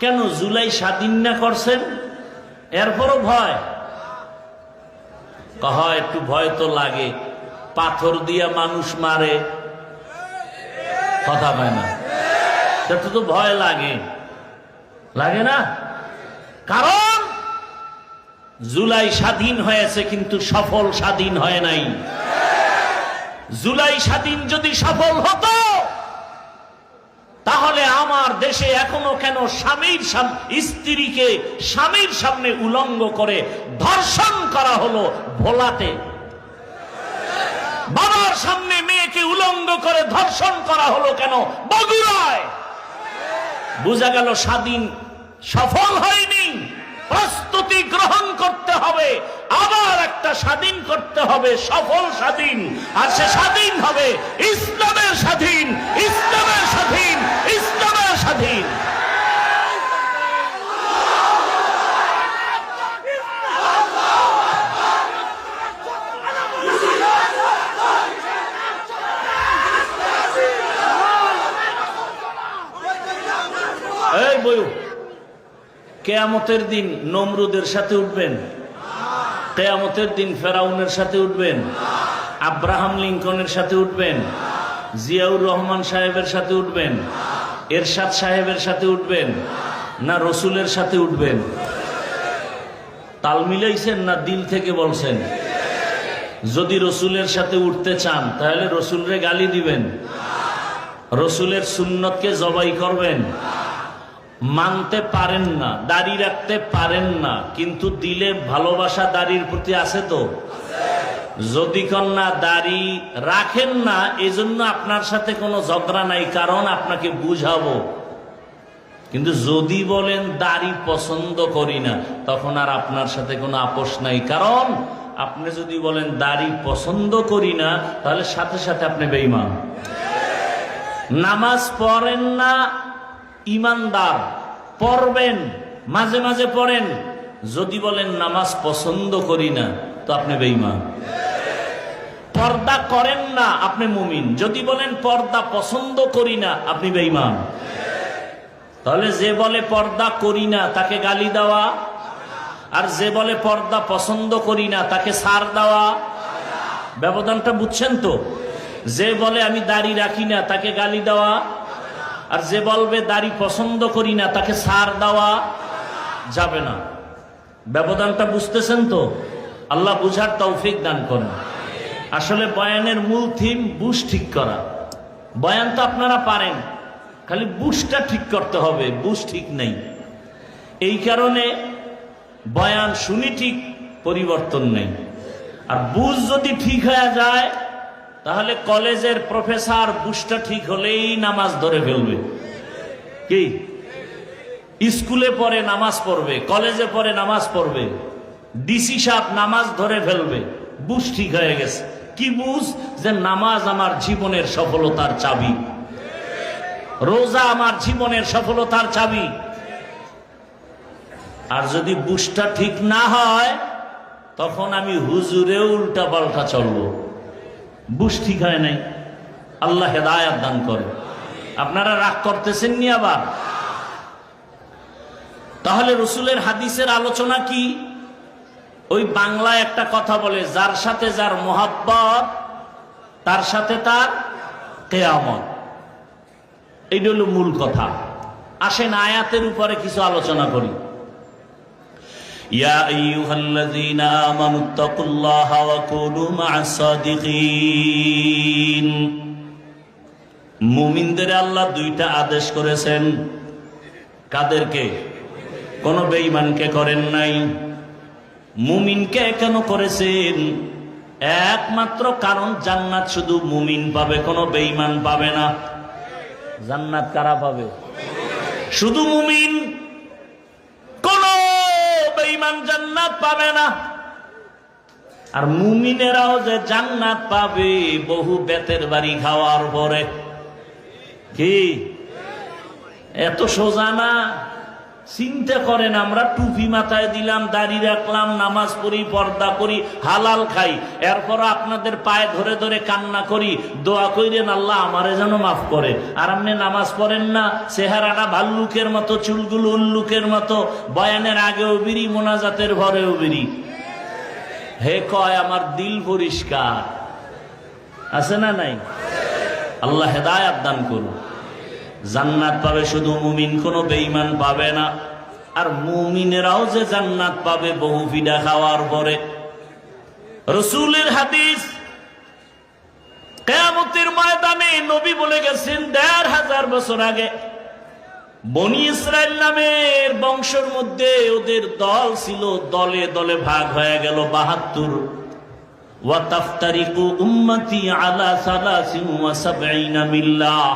কেন জুলাই স্বাধীন না করছেন? এরপরও ভয়। কহ, একটু ভয় তো লাগে। পাথর দিয়া মানুষ মারে। কথা পায় না। সেটা তো ভয় লাগে। লাগে না? কারণ জুলাই স্বাধীন হয়েছে কিন্তু সফল স্বাধীন হয় নাই। জুলাই স্বাধীন যদি সফল হতো আমার দেশে এখনও কেন স্বামীর স্ত্রীকে স্বামীর সামনে উলঙ্গ করে ধর্ষণ করা হলো ভোলাতে? বাবার সামনে মেয়েকে উলঙ্গ করে ধর্ষণ করা হলো কেন বগুড়ায়? বোঝা গেল স্বাধীন, সফল হয়নি, প্রস্তুতি গ্রহণ করতে হবে, আবার একটা স্বাধীন করতে হবে, সফল স্বাধীন। আর সে স্বাধীন হবে ইসলামের স্বাধীন ইসলামের স্বাধীন ইসলামের স্বাধীন এই বই কেয়ামতের দিন নমরুদের সাথে উঠবেন। কেয়ামতের দিন ফেরাউনের সাথে উঠবেন। আব্রাহাম লিঙ্কনের সাথে উঠবেন। জিয়াউর রহমান সাহেবের সাথে উঠবেন। এরশাদ সাহেবের সাথে উঠবেন না রসুলের সাথে উঠবেন। তাল মিলাইছেন না দিল থেকে বলছেন? যদি রসুলের সাথে উঠতে চান, তাহলে রসুলরে গালি দিবেন। রসুলের সুন্নতকে জবাই করবেন। মানতে পারেন না, দাড়ি রাখতে পারেন না, কিন্তু দিলে ভালোবাসা দাড়ির প্রতি আছে তো? যদি কন্যা দাড়ি রাখেন না, এজন্য আপনার সাথে কোনো ঝগড়া নাই, কারণ আপনাকে বুঝাবো। কিন্তু যদি বলেন দাড়ি পছন্দ করি না, তখন আর আপনার সাথে কোনো আপোষ নাই, কারণ আপনি যদি বলেন দাড়ি পছন্দ করি না, তাহলে সাথে সাথে আপনি বেইমান নামাজ পড়েন না ইমানদার, পড়বেন, মাঝে মাঝে পড়েন। যদি বলেন নামাজ পছন্দ করি না, তো আপনি বেইমান পর্দা করেন না, আপনি মুমিন। যদি বলেন পর্দা পছন্দ করি না, আপনি বেইমান তাহলে যে বলে পর্দা করি না, তাকে গালি দেওয়া। আর যে বলে পর্দা পছন্দ করি না, তাকে সার দেওয়া। ব্যবধানটা বুঝছেন তো? যে বলে আমি দাড়ি রাখি না, তাকে গালি দেওয়া। আর যে বলবে, দাড়ি পছন্দ করি না, তাকে সার দেওয়া যাবে না। ব্যবধানটা বুঝতেছেন তো? আল্লাহ বুঝার তৌফিক দান করেন। আসলে বয়ানের মূল থিম বুশ ঠিক করা। বয়ান তো আপনারা পারেন, খালি বুশটা ঠিক করতে হবে, বুশ ঠিক নেই। এই কারণে বয়ান শুনি ঠিক, পরিবর্তন নেই। আর বুঝ যদি ঠিক হয়ে যায় তাহলে কলেজের প্রফেসর বুঝটা ঠিক হলেই নামাজ ধরে ফেলবে। কি? স্কুলে পরে নামাজ পড়বে, কলেজে পরে নামাজ পড়বে, ডিসি সাহেব নামাজ ধরে ফেলবে বুঝ ঠিক হয়ে গেছে। কি বুঝ যে নামাজ আমার জীবনের সফলতার চাবি। রোজা আমার জীবনের সফলতার চাবি। আর যদি বুঝটা ঠিক না হয়, তখন আমি হুজুরে উল্টা পাল্টা চলবো। বুঝ ঠিক হয় নাই। আল্লাহ হেদায়াত দান করে। আপনারা রাগ করতেছেন নি আবার? তাহলে রসুলের হাদিসের আলোচনা কি? ওই বাংলায় একটা কথা বলে, যার সাথে যার মোহাব্বত, তার সাথে তার কেয়ামত। এইটা হলো মূল কথা। আসেন আয়াতের উপরে কিছু আলোচনা করি। يا أيها الذين آمنوا اتقوا الله وكونوا مع الصادقين মুমিনদের আল্লাহ দুইটা আদেশ করেছেন কাদেরকে কোন বেঈমানকে করেন নাই মুমিনকে কেন করেছেন একমাত্র কারণ জান্নাত শুধু মুমিন পাবে কোনো বেঈমান পাবে না জান্নাত কারা পাবে শুধু মুমিন কোন বেঈমান জান্নাত পাবে না। আর মুমিনেরাও যে জান্নাত পাবে, বহু বেতের বাড়ি খাওয়ার পরে। কি? এত সোজা না? চিন্তা করেন, আমরা টুপি মাথায় দিলাম, দাড়ি রাখলাম, নামাজ পড়ি, পর্দা করি, হালাল খাই। এরপর আপনাদের পায়ে ধরে ধরে কান্না করি, দোয়া কইরেন, আল্লাহ আমারে যেন মাফ করে। আর আপনি নামাজ পড়েন না, চেহারাটা ভাল্লুকের মতো, চুলগুলো উল্লুকের মতো, বয়ানের আগেও বিড়ি, মোনাজাতের ঘরেও বিড়ি। হে কয়, আমার দিল পরিষ্কার। আছে না নাই? আল্লাহ হেদায়াত দান করুন জান্নাত পাবে শুধু মুমিন, কোনো বেঈমান পাবে না। আর মুমিনেরাও যে জান্নাত পাবে বহু ফিডা খাওয়ার পরে। রসুলের হাদিস, কেয়ামতের ময়দানে নবী বলে গেছেন, দেড় হাজার বছর আগে বনি ইসরায়েল নামের বংশের মধ্যে ওদের দল ছিল, দলে দলে ভাগ হয়ে গেল বাহাত্তর। ওয়াতাফতারিকু উম্মতি আলা সালাসিন ওয়া সাবঈনা মিল্লাহ।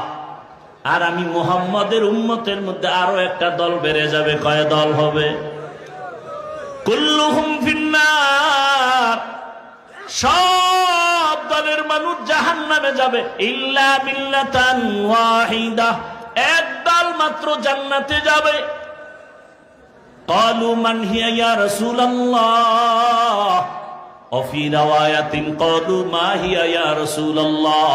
আর আমি মোহাম্মদের উম্মতের মধ্যে আরো একটা দল বেড়ে যাবে কয় দল হবে কুল্লুহুম ফিন্নার সব দলের মানুষ জাহান্নামে যাবে ইল্লা মিল্লাতান ওয়াহিদা এক দল মাত্র জান্নাতে যাবে قالوا من هي يا رسول الله وفي رواية قالوا ما هي يا رسول الله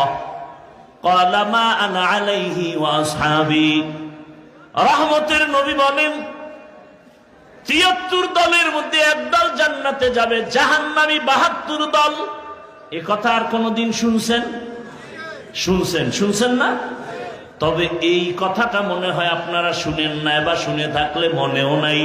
قال ما أنا عليه وأصحابي রহমতের নবী বলেন তিয়াত্তর দলের মধ্যে একদল জান্নাতে যাবে জাহান্নামী বাহাত্তর দল এ কথা আর কোনদিন শুনছেন শুনছেন শুনছেন না তবে এই কথাটা মনে হয় আপনারা শুনেন না বা শুনে থাকলে মনেও নাই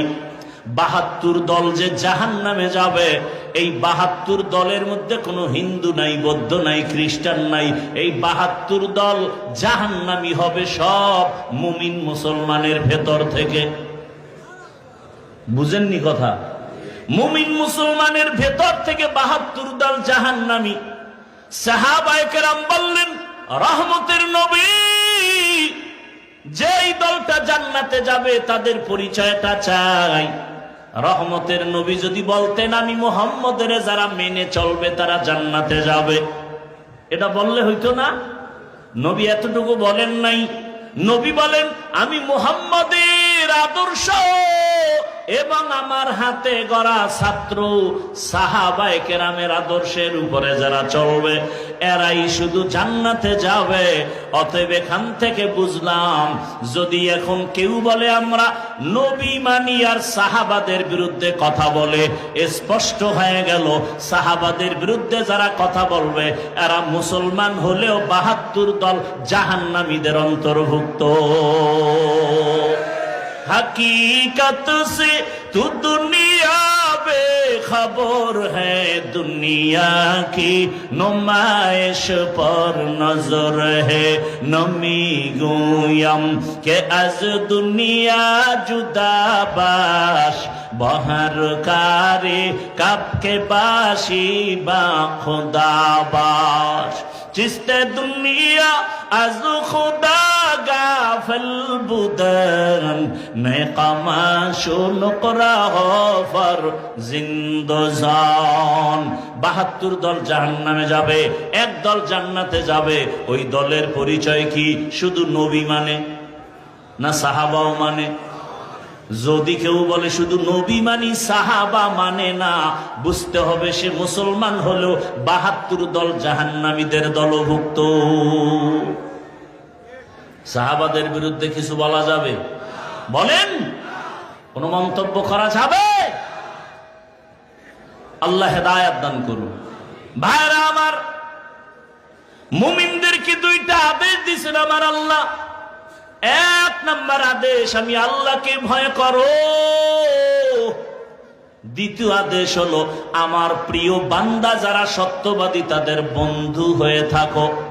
বাহাত্তর দল যে জাহান নামে যাবে এই বাহাত্তর দলের মধ্যে কোনো হিন্দু নাই, বৌদ্ধ নাই, খ্রিস্টান নাই, এই বাহাত্তর দল জাহান্নামি হবে সব মুমিন মুসলমানের ভেতর থেকে। বুঝেননি কথা? মুমিন মুসলমানের ভেতর থেকে বাহাত্তর দল জাহান্নামি। সাহাবায়কেরাম বললেন, রহমতের নবী, যেই দলটা জান্নাতে যাবে, তাদের পরিচয়টা চাই। রহমতের নবী যদি বলতেন, আমি মোহাম্মদের যারা মেনে চলবে, তারা জান্নাতে যাবে। এটা বললে হইতো না। নবী এতটুকু বলেন নাই। নবী বলেন, আমি মোহাম্মদের আদর্শ। এবং আমার হাতে গড়া ছাত্র সাহাবাই কেরামের আদর্শের উপরে যারা চলবে, এরাই শুধু জান্নাতে যাবে। অতএব এখান থেকে বুঝলাম, যদি এখন কেউ বলে আমরা নবী মানি আর সাহাবাদের বিরুদ্ধে কথা বলে, স্পষ্ট হয়ে গেল, সাহাবাদের বিরুদ্ধে যারা কথা বলবে, এরা মুসলমান হলেও বাহাত্তর দল জাহান্নামীদের অন্তর্ভুক্ত। হকীকত সে তু দুনিয়া খবর হ্যাঁ দুনিয়া কি নুমাইশ পর নজর হ্যাঁ গুয়ম কে আজ দুনিয়া জুদা বাস বহর কারে কাপ কে বাসি বা খুদা বাস চিস্তে দুনিয়া আজ খুদা বাহাত্তর দল জাহান্নামে যাবে, এক দল জান্নাতে যাবে। ওই দলের পরিচয় কি শুধু নবী মানে না সাহাবাও মানে? যদি কেউ বলে শুধু নবী মানি, সাহাবা মানে না। বুঝতে হবে সে মুসলমান হলেও বাহাত্তর দল জাহান্নামীদের দলভুক্ত। সাহাবাদের বিরুদ্ধে কিছু বলা যাবে? বলেন, কোন মন্তব্য করা যাবে? আল্লাহ হেদায়াত দান করুন। ভাইরা আমার মুমিনদেরকে দুইটা আদেশ দিয়েছেন আমার আল্লাহ? এক নম্বর আদেশ, আমি আল্লাহকে ভয় করো। দ্বিতীয় আদেশ হলো, আমার প্রিয় বান্দা যারা সত্যবাদী, তাদের বন্ধু হয়ে থাকো।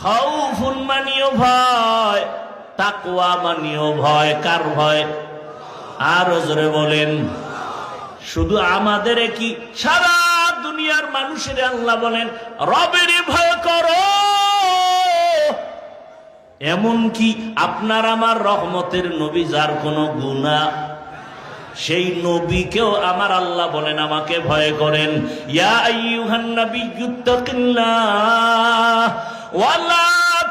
খাউফুন মানিও ভয়, তাকওয়া মানিও ভয়, কার ভয়? আরও জোরে বলেন। শুধু আমাদের কি সারা দুনিয়ার মানুষের আল্লাহ বলেন, রবের ভয় করো। এমন কি আপনার আমার রহমতের নবী যার কোনো গুণা সেই নবীকেও আমার আল্লাহ বলেন, আমাকে ভয় করেন। ইয়া আইয়ুহান নাবিয়্যুত্তাকিল্লাহ ওয়ালা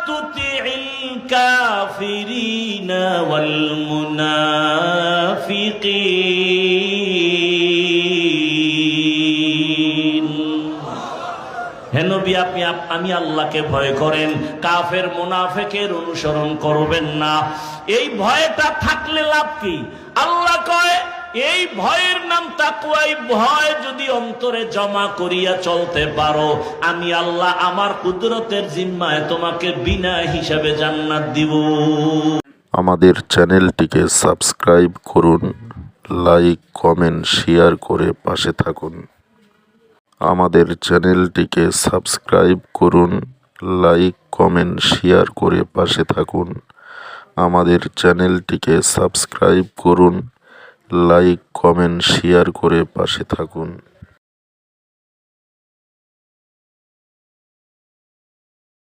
তুতি'ল কাফিরিনা ওয়াল মুনাফিকিন। হে নবী, আপনি আমি আল্লাহকে ভয় করেন। কাফের, মুনাফেকের অনুসরণ করবেন না। এই ভয়টা থাকলে লাভ কি? আল্লাহ এই ভয়ের নাম তাকুয়া এই ভয় যদি অন্তরে জমা করিয়া চলতে পারো, আমি আল্লাহ আমার কুদরতের জিম্মায় তোমাকে বিনা হিসাবে জান্নাত দিব। আমাদের চ্যানেলটিকে সাবস্ক্রাইব করুন, লাইক, কমেন্ট, শেয়ার করে পাশে থাকুন। আমাদের চ্যানেলটিকে সাবস্ক্রাইব করুন, লাইক, কমেন্ট, শেয়ার করে পাশে থাকুন। আমাদের চ্যানেলটিকে সাবস্ক্রাইব করুন লাইক কমেন্ট শেয়ার করে পাশে থাকুন।